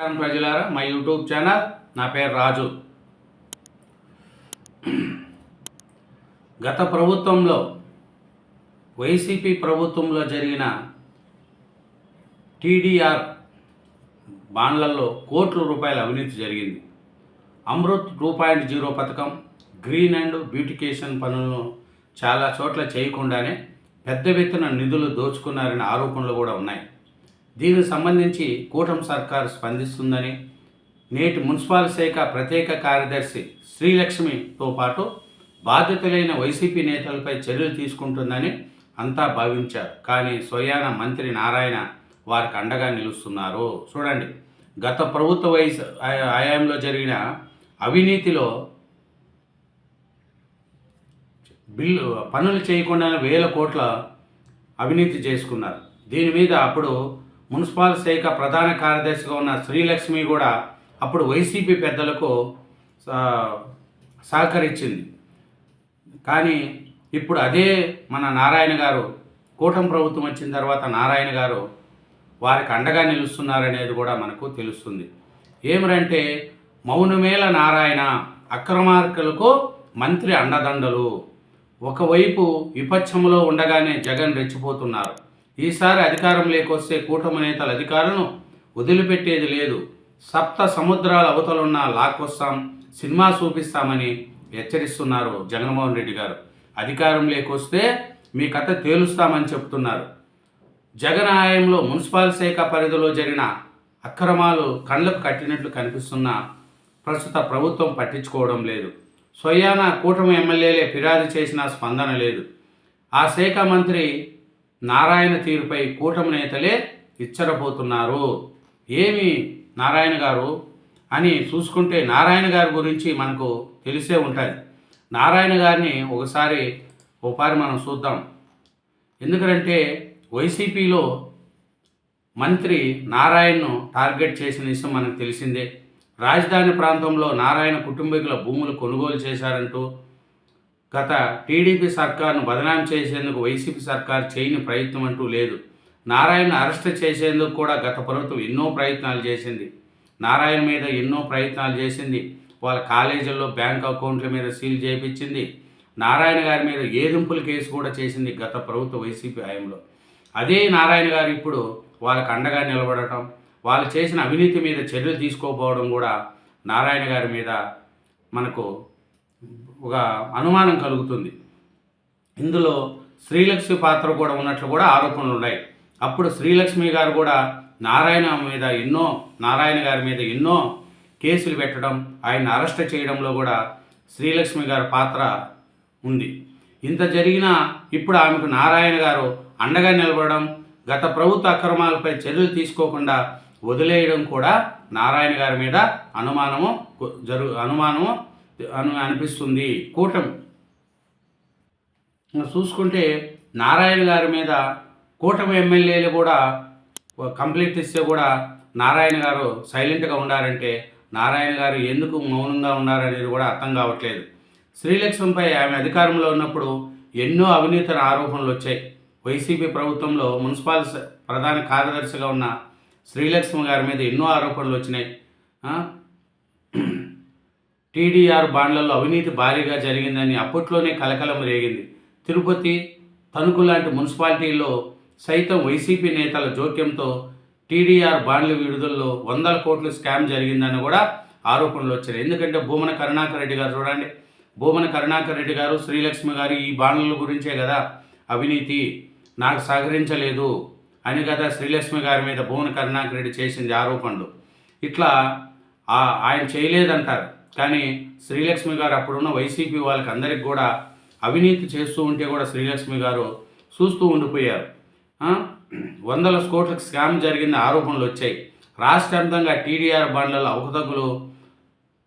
నమస్కారం ప్రజలారా మా యూట్యూబ్ ఛానల్ నా పేరు రాజు. గత ప్రభుత్వంలో వైసీపీ ప్రభుత్వంలో జరిగిన టీడీఆర్ బాండ్లలో కోట్ల రూపాయల అవినీతి జరిగింది. అమృత్ టూ పాయింట్ జీరో పథకం గ్రీన్ అండ్ బ్యూటికేషన్ పనులను చాలా చోట్ల చేయకుండానే పెద్ద ఎత్తున నిధులు దోచుకున్నారనే ఆరోపణలు కూడా ఉన్నాయి. దీనికి సంబంధించి కూటమి సర్కారు స్పందిస్తుందని నేటి మున్సిపల్ శాఖ ప్రత్యేక కార్యదర్శి శ్రీలక్ష్మితో పాటు బాధ్యతలైన వైసీపీ నేతలపై చర్యలు తీసుకుంటుందని అంతా భావించారు. కానీ స్వయాన మంత్రి నారాయణ వారికి అండగా నిలుస్తున్నారు. చూడండి గత ప్రభుత్వ వయసు ఆయాంలో జరిగిన అవినీతిలో బిల్లు పనులు చేయకుండా వేల కోట్ల అవినీతి చేసుకున్నారు. దీని మీద అప్పుడు మున్సిపల్ శాఖ ప్రధాన కార్యదర్శిగా ఉన్న శ్రీలక్ష్మి కూడా అప్పుడు వైసీపీ పెద్దలకు సహకరించింది. కానీ ఇప్పుడు అదే మన నారాయణ గారు కూటమి ప్రభుత్వం వచ్చిన తర్వాత నారాయణ గారు వారికి అండగా నిలుస్తున్నారనేది కూడా మనకు తెలుస్తుంది. ఏమిరంటే మౌనమేల నారాయణ అక్రమార్కులకు మంత్రి అండదండలు. ఒకవైపు విపక్షంలో ఉండగానే జగన్ రెచ్చిపోతున్నారు. ఈసారి అధికారం లేకొస్తే కూటమి నేతల అధికారులను వదిలిపెట్టేది లేదు. సప్త సముద్రాల అవతలున్న లాక్కొస్తాం సినిమా చూపిస్తామని హెచ్చరిస్తున్నారు జగన్మోహన్ రెడ్డి గారు. అధికారం లేకొస్తే మీ కథ తేలుస్తామని చెప్తున్నారు. జగన్ ఆయంలో మున్సిపల్ శాఖ పరిధిలో జరిగిన అక్రమాలు కళ్ళకు కట్టినట్లు కనిపిస్తున్న ప్రస్తుత ప్రభుత్వం పట్టించుకోవడం లేదు. స్వయాన కూటమి ఎమ్మెల్యేలే ఫిర్యాదు చేసిన స్పందన లేదు. ఆ శాఖ మంత్రి నారాయణ తీరుపై కూటమి నేతలే ఇచ్చరపోతున్నారు ఏమి నారాయణ గారు? అని చూసుకుంటే నారాయణ గారి గురించి మనకు తెలిసే ఉంటుంది. నారాయణ గారిని ఒకసారి ఒకసారి మనం చూద్దాం. ఎందుకంటే వైసీపీలో మంత్రి నారాయణను టార్గెట్ చేసిన విషయం మనకు తెలిసిందే. రాజధాని ప్రాంతంలో నారాయణ కుటుంబీకుల భూములు కొనుగోలు చేశారంటూ గత టీడీపీ సర్కార్ను బదనాం చేసేందుకు వైసీపీ సర్కార్ చేయని ప్రయత్నం అంటూ లేదు. నారాయణ అరెస్ట్ చేసేందుకు కూడా గత ప్రభుత్వం ఎన్నో ప్రయత్నాలు చేసింది. నారాయణ మీద ఎన్నో ప్రయత్నాలు చేసింది. వాళ్ళ కాలేజీల్లో బ్యాంక్ అకౌంట్ల మీద సీల్ చేయించింది నారాయణ గారి మీద ఏదింపుల కేసు కూడా చేసింది గత ప్రభుత్వ వైసీపీ హయాంలో. అదే నారాయణ గారు ఇప్పుడు వాళ్ళకు అండగా నిలబడటం వాళ్ళు చేసిన అవినీతి మీద చర్యలు తీసుకోకపోవడం కూడా నారాయణ గారి మీద మనకు ఒక అనుమానం కలుగుతుంది. ఇందులో శ్రీలక్ష్మి పాత్ర కూడా ఉన్నట్లు కూడా ఆరోపణలు ఉన్నాయి. అప్పుడు శ్రీలక్ష్మి గారు కూడా నారాయణ మీద ఎన్నో నారాయణ గారి మీద ఎన్నో కేసులు పెట్టడం ఆయన అరెస్ట్ చేయడంలో కూడా శ్రీలక్ష్మి గారి పాత్ర ఉంది. ఇంత జరిగినా ఇప్పుడు ఆమెకు నారాయణ గారు అండగా నిలబడడం గత ప్రభుత్వ అక్రమాలపై చర్యలు తీసుకోకుండా వదిలేయడం కూడా నారాయణ గారి మీద అనుమానము జరు అనుమానము అను అనిపిస్తుంది. కూటమి చూసుకుంటే నారాయణ గారి మీద కూటమి ఎమ్మెల్యేలు కూడా కంప్లీట్ ఇస్తే కూడా నారాయణ గారు సైలెంట్గా ఉండారంటే నారాయణ గారు ఎందుకు మౌనంగా ఉన్నారనేది కూడా అర్థం కావట్లేదు. శ్రీలక్ష్మిపై ఆమె అధికారంలో ఉన్నప్పుడు ఎన్నో అవినీతి ఆరోపణలు వచ్చాయి. వైసీపీ ప్రభుత్వంలో మున్సిపాల్ ప్రధాన కార్యదర్శిగా ఉన్న శ్రీలక్ష్మి గారి మీద ఎన్నో ఆరోపణలు వచ్చినాయి. టీడీఆర్ బాండ్లలో అవినీతి భారీగా జరిగిందని అప్పట్లోనే కలకలం రేగింది. తిరుపతి తణుకు లాంటి మున్సిపాలిటీల్లో సైతం వైసీపీ నేతల జోక్యంతో టీడీఆర్ బాండ్ల విడుదలలో వందల కోట్లు స్కామ్ జరిగిందని కూడా ఆరోపణలు వచ్చాయి. ఎందుకంటే భూమన కరుణాకర్ రెడ్డి గారు చూడండి. భూమన కరుణాకర్ రెడ్డి గారు శ్రీలక్ష్మి గారు ఈ బాండ్ల గురించే కదా అవినీతి నాకు సహకరించలేదు అని కదా శ్రీలక్ష్మి గారి మీద భువన కరుణాకర్ రెడ్డి చేసింది ఆరోపణలు. ఇట్లా ఆయన చేయలేదంటారు. కానీ శ్రీలక్ష్మి గారు అప్పుడున్న వైసీపీ వాళ్ళకి అందరికి కూడా అవినీతి చేస్తూ ఉంటే కూడా శ్రీలక్ష్మి గారు చూస్తూ ఉండిపోయారు. వందల కోట్లకు స్కామ్ జరిగిన ఆరోపణలు వచ్చాయి. రాష్ట్రవ్యాప్తంగా టీడీఆర్ బండ్లలో అవకతవకలు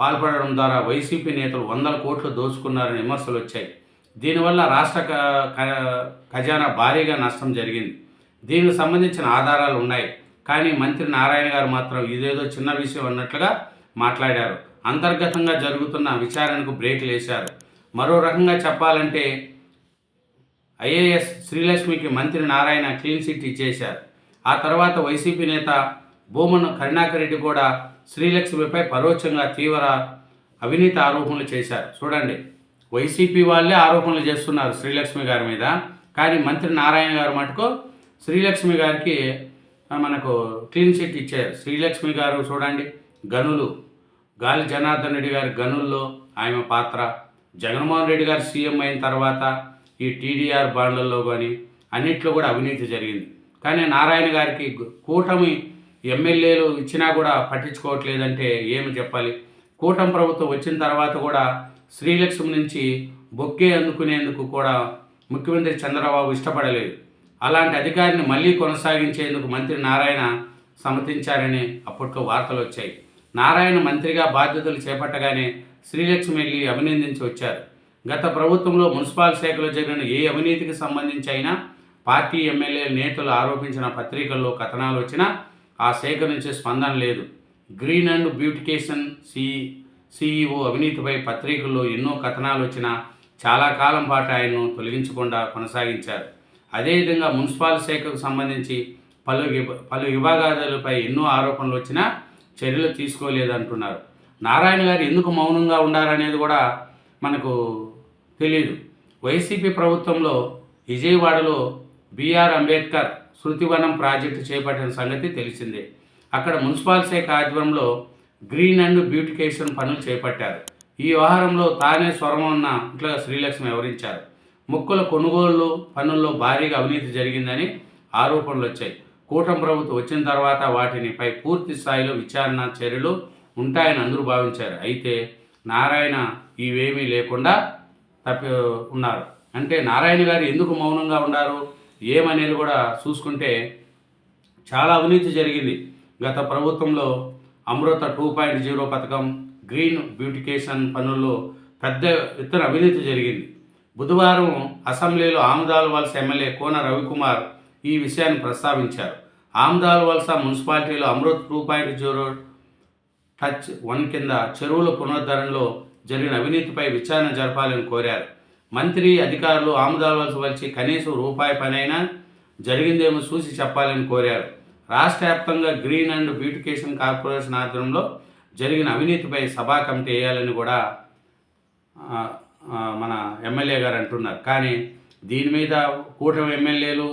పాల్పడడం ద్వారా వైసీపీ నేతలు వందల కోట్లు దోచుకున్నారని విమర్శలు వచ్చాయి. దీనివల్ల రాష్ట్ర క- క- ఖజానా భారీగా నష్టం జరిగింది. దీనికి సంబంధించిన ఆధారాలు ఉన్నాయి. కానీ మంత్రి నారాయణ గారు మాత్రం ఇదేదో చిన్న విషయం అన్నట్లుగా మాట్లాడారు. అంతర్గతంగా జరుగుతున్న విచారణకు బ్రేక్ వేశారు మరో రకంగా చెప్పాలంటే ఐఏఎస్ శ్రీలక్ష్మికి మంత్రి నారాయణ క్లీన్ చిట్ ఇచ్చేశారు. ఆ తర్వాత వైసీపీ నేత భూమన్ కరుణాకర్ రెడ్డి కూడా శ్రీలక్ష్మిపై పరోక్షంగా తీవ్ర అవినీతి ఆరోపణలు చేశారు. చూడండి వైసీపీ వాళ్ళే ఆరోపణలు చేస్తున్నారు శ్రీలక్ష్మి గారి మీద. కానీ మంత్రి నారాయణ గారు మటుకు శ్రీలక్ష్మి గారికి మనకు క్లీన్ చిట్ ఇచ్చారు. శ్రీలక్ష్మి గారు చూడండి గనులు గాలి జనార్దన్ రెడ్డి గారి గనుల్లో ఆమె పాత్ర. జగన్మోహన్ రెడ్డి గారు సీఎం అయిన తర్వాత ఈ టీడీఆర్ బాండ్లలో కానీ అన్నిట్లో కూడా అవినీతి జరిగింది. కానీ నారాయణ గారికి కూటమి ఎమ్మెల్యేలు ఇచ్చినా కూడా పట్టించుకోవట్లేదంటే ఏమి చెప్పాలి? కూటమి ప్రభుత్వం వచ్చిన తర్వాత కూడా శ్రీలక్ష్మి నుంచి బొక్కే అందుకునేందుకు కూడా ముఖ్యమంత్రి చంద్రబాబు ఇష్టపడలేదు. అలాంటి అధికారిని మళ్ళీ కొనసాగించేందుకు మంత్రి నారాయణ సమ్మతించారని అప్పట్లో వార్తలు వచ్చాయి. నారాయణ మంత్రిగా బాధ్యతలు చేపట్టగానే శ్రీలక్ష్మి వెళ్ళి అభినందించి వచ్చారు. గత ప్రభుత్వంలో మున్సిపల్ శాఖలో జరిగిన ఏ అవినీతికి సంబంధించి అయినా పార్టీ ఎమ్మెల్యే నేతలు ఆరోపించిన పత్రికల్లో కథనాలు వచ్చినా ఆ శాఖ నుంచి స్పందన లేదు. Green and beautification C CEO అవినీతిపై పత్రికల్లో ఎన్నో కథనాలు వచ్చినా చాలా కాలం పాటు ఆయన్ను తొలగించకుండా కొనసాగించారు. అదేవిధంగా మున్సిపల్ శాఖకు సంబంధించి పలు విభ పలు విభాగాలపై ఎన్నో ఆరోపణలు వచ్చినా చర్యలు తీసుకోలేదంటున్నారు. నారాయణ గారు ఎందుకు మౌనంగా ఉండాలనేది కూడా మనకు తెలియదు వైసీపీ ప్రభుత్వంలో విజయవాడలో బిఆర్ అంబేద్కర్ శృతివనం ప్రాజెక్టు చేపట్టిన సంగతి తెలిసిందే. అక్కడ మున్సిపాల్ శాఖ ఆధ్వర్యంలో గ్రీన్ అండ్ బ్యూటికేషన్ పనులు చేపట్టారు. ఈ వ్యవహారంలో తానే స్వరం ఉన్న ఇట్లా శ్రీలక్ష్మి వివరించారు. మొక్కల కొనుగోలు పనుల్లో భారీగా అవినీతి జరిగిందని ఆరోపణలు వచ్చాయి కూటమి ప్రభుత్వం వచ్చిన తర్వాత వాటినిపై పూర్తి స్థాయిలో విచారణ చర్యలు ఉంటాయని అందరూ భావించారు. అయితే నారాయణ ఇవేమీ లేకుండా తప్పి ఉన్నారు. అంటే నారాయణ గారు ఎందుకు మౌనంగా ఉన్నారు ఏమనేది కూడా చూసుకుంటే చాలా అవినీతి జరిగింది. గత ప్రభుత్వంలో అమృత టూ పాయింట్ జీరో పథకం గ్రీన్ బ్యూటికేషన్ పనుల్లో పెద్ద ఎత్తున అవినీతి జరిగింది. బుధవారం అసెంబ్లీలో ఆముదాలు వలస ఎమ్మెల్యే కోన రవికుమార్ ఈ విషయాన్ని ప్రస్తావించారు. ఆముదాల వలస మున్సిపాలిటీలో Amrut two point zero touch one కింద చెరువుల పునరుద్ధరణలో జరిగిన అవినీతిపై విచారణ జరపాలని కోరారు. మంత్రి అధికారులు ఆముదాల్వలసి వచ్చి కనీసం రూపాయి పనైనా జరిగిందేమో చూసి చెప్పాలని కోరారు. రాష్ట్ర వ్యాప్తంగా గ్రీన్ అండ్ బ్యూటికేషన్ కార్పొరేషన్ ఆధ్వర్యంలో జరిగిన అవినీతిపై సభా కమిటీ వేయాలని కూడా మన ఎమ్మెల్యే గారు అంటున్నారు. కానీ దీని మీద కూటమి ఎమ్మెల్యేలు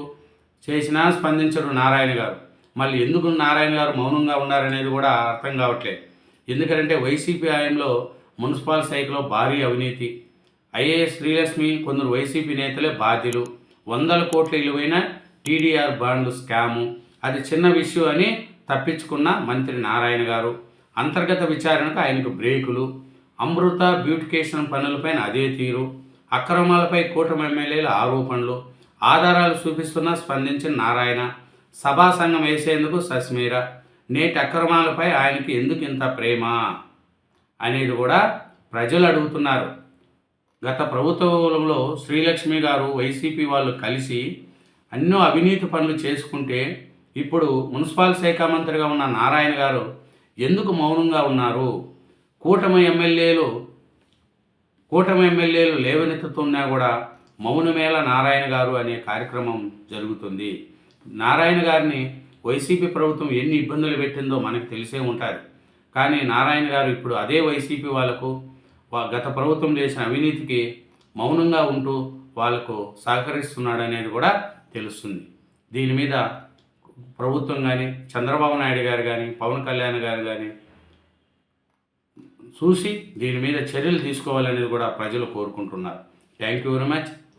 చేసినా స్పందించరు నారాయణ గారు. మళ్ళీ ఎందుకు నారాయణ గారు మౌనంగా ఉన్నారనేది కూడా అర్థం కావట్లేదు. ఎందుకంటే వైసీపీ హయాంలో మున్సిపల్ శాఖలో భారీ అవినీతి. ఐఏఎస్ శ్రీలక్ష్మి కొందరు వైసీపీ నేతలే బాధ్యులు. వందల కోట్ల విలువైన టీడీఆర్ బాండ్లు స్కాము. అది చిన్న విషయం అని తప్పించుకున్న మంత్రి నారాయణ గారు. అంతర్గత విచారణకు ఆయనకు బ్రేకులు. అమృత బ్యూటికేషన్ పనులపైన అదే తీరు. అక్రమాలపై కూటమి ఎమ్మెల్యేల ఆరోపణలు. ఆధారాలు చూపిస్తున్న స్పందించిన నారాయణ సభా సంఘం వేసేందుకు సస్మీర నేటి అక్రమాలపై ఆయనకి ఎందుకు ఇంత ప్రేమ అనేది కూడా ప్రజలు అడుగుతున్నారు. గత ప్రభుత్వంలో శ్రీలక్ష్మి గారు వైసీపీ వాళ్ళు కలిసి ఎన్నో అవినీతి పనులు చేసుకుంటే ఇప్పుడు మున్సిపల్ శాఖ మంత్రిగా ఉన్న నారాయణ గారు ఎందుకు మౌనంగా ఉన్నారు? కూటమి ఎమ్మెల్యేలు కూటమి ఎమ్మెల్యేలు లేవనెత్తుతున్నా కూడా మౌనమేళ నారాయణ గారు అనే కార్యక్రమం జరుగుతుంది. నారాయణ గారిని వైసీపీ ప్రభుత్వం ఎన్ని ఇబ్బందులు పెట్టిందో మనకు తెలిసే ఉంటారు కానీ నారాయణ గారు ఇప్పుడు అదే వైసీపీ వాళ్ళకు గత ప్రభుత్వం చేసిన అవినీతికి మౌనంగా ఉంటూ వాళ్ళకు సహకరిస్తున్నాడు అనేది కూడా తెలుస్తుంది. దీని మీద ప్రభుత్వం కానీ చంద్రబాబు నాయుడు గారు కానీ పవన్ కళ్యాణ్ గారు కానీ చూసి దీని మీద చర్యలు తీసుకోవాలనేది కూడా ప్రజలు కోరుకుంటున్నారు. Thank you very much.